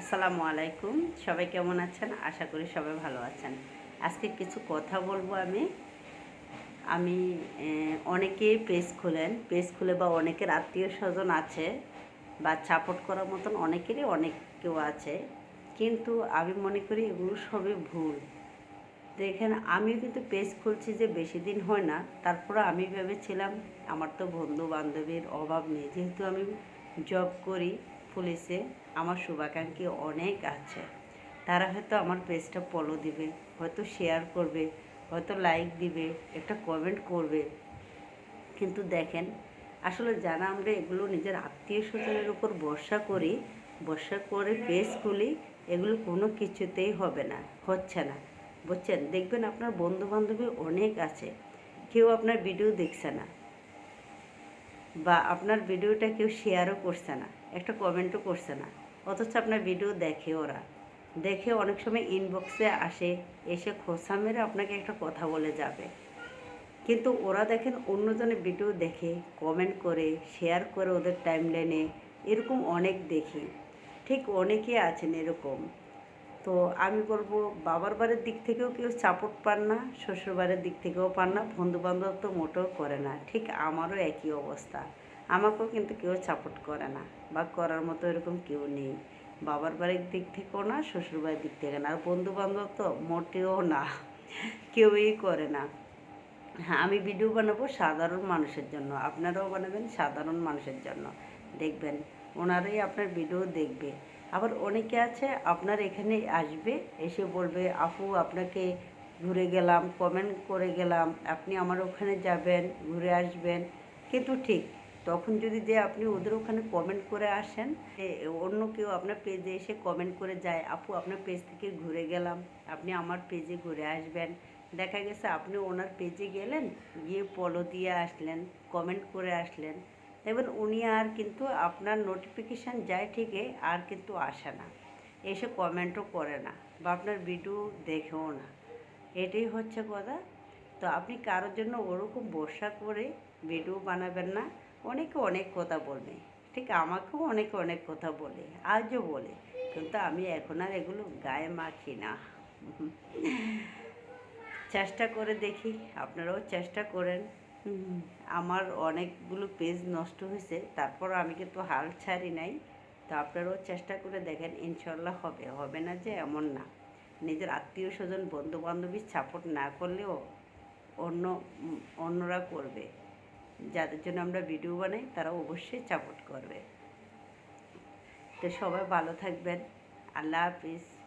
আসসালামু আলাইকুম। সবাই কেমন আছেন? আশা করি সবাই ভালো আছেন। আজকে কিছু কথা বলব আমি। আমি অনেকেই পেজ খুলেন। পেজ খুলে বা অনেকের আত্মীয় স্বজন আছে বা সাপোর্ট করার মতন অনেকেরই অনেক কেউ আছে। কিন্তু আমি মনে করি এগুলো সবই ভুল। দেখেন, আমিও কিন্তু পেজ খুলছি যে বেশি দিন হয় না। তারপরে আমি ভেবেছিলাম, আমার তো বন্ধু বান্ধবীর অভাব নেই। যেহেতু আমি জব করি পুলিশে আমার শুভাকাঙ্ক্ষী অনেক আছে। তারা হয়তো আমার পেজটা ফলো দিবে, হয়তো শেয়ার করবে, হয়তো লাইক দিবে, একটা কমেন্ট করবে। কিন্তু দেখেন, আসলে যারা আমরা এগুলো নিজের আত্মীয় স্বজনের উপর ভরসা করি, ভরসা করে পেজ খুলি, এগুলো কোনো কিছুতেই হবে না, হচ্ছে না। বুঝছেন? দেখবেন আপনার বন্ধু বান্ধবী অনেক আছে, কেউ আপনার ভিডিও দেখছে না। বা আপনার ভিডিওটা কেউ শেয়ারও করছে না, একটা কমেন্টও করছে না, অথচ আপনার ভিডিও দেখে ওরা। দেখে অনেক সময় ইনবক্সে আসে, এসে খোসা মেরে আপনাকে একটা কথা বলে যাবে। কিন্তু ওরা দেখেন অন্যজনের ভিডিও দেখে কমেন্ট করে শেয়ার করে ওদের টাইম টাইমলাইনে এরকম অনেক দেখি। ঠিক অনেকে আছেন এরকম। তো আমি বলব বাবার বাড়ির দিক থেকেও কেউ সাপোর্ট পান না, শ্বশুর বাড়ির দিক থেকেও পান না বন্ধু বান্ধব তো মোটেও করে না। ঠিক আমারও একই অবস্থা। আমাকেও কিন্তু কেউ সাপোর্ট করে না বা করার মতো এরকম কেউ নেই। বাবার বাড়ির দিক থেকেও না, শ্বশুর বাড়ির দিক থেকে না। আর বন্ধু বান্ধব তো মোটেও না, কেউই করে না। হ্যাঁ আমি ভিডিও বানাবো সাধারণ মানুষের জন্য। আপনারাও বানাবেন সাধারণ মানুষের জন্য। দেখবেন, ওনারাই আপনার ভিডিও দেখবে। আবার অনেকে আছে, আপনার এখানে আসবে, এসে বলবে, আপু, আপনাকে ঘুরে গেলাম কমেন্ট করে গেলাম, আপনি আমার ওখানে যাবেন, ঘুরে আসবেন। কিন্তু ঠিক, তখন যদি যে আপনি ওদের ওখানে কমেন্ট করে আসেন অন্য কেউ আপনার পেজে এসে কমেন্ট করে যায়, আপু, আপনার পেজ থেকে ঘুরে গেলাম, আপনি আমার পেজে ঘুরে আসবেন। দেখা গেছে আপনি ওনার পেজে গেলেন, গিয়ে পলো দিয়ে আসলেন কমেন্ট করে আসলেন। দেখবেন উনি আর কিন্তু আপনার নোটিফিকেশান যায় ঠিকই, আর কিন্তু আসে না। এসে কমেন্টও করে না বা আপনার ভিডিও দেখেও না। এটাই হচ্ছে কথা। তো আপনি কারোর জন্য ওরকম বর্ষা করে ভিডিও বানাবেন না, অনেকে অনেক কথা বলবে ঠিক আমাকেও অনেকে অনেক কথা বলে, আজও বলে। কিন্তু আমি এখন আর এগুলো গায়ে মাখি না। চেষ্টা করে দেখি, আপনারাও চেষ্টা করেন। আমার অনেকগুলো পেজ নষ্ট হয়েছে, তারপর আমি কিন্তু হাল ছাড়ি নাই। তো আপনারাও চেষ্টা করে দেখেন, ইনশাল্লাহ হবে। হবে না যে এমন না। নিজের আত্মীয় স্বজন বন্ধু বান্ধবীর সাপোর্ট না করলেও অন্য, অন্যরা করবে। যাদের জন্য আমরা ভিডিও বানাই তারা অবশ্যই সাপোর্ট করবে। তো সবাই ভালো থাকবেন। আল্লাহ হাফিজ।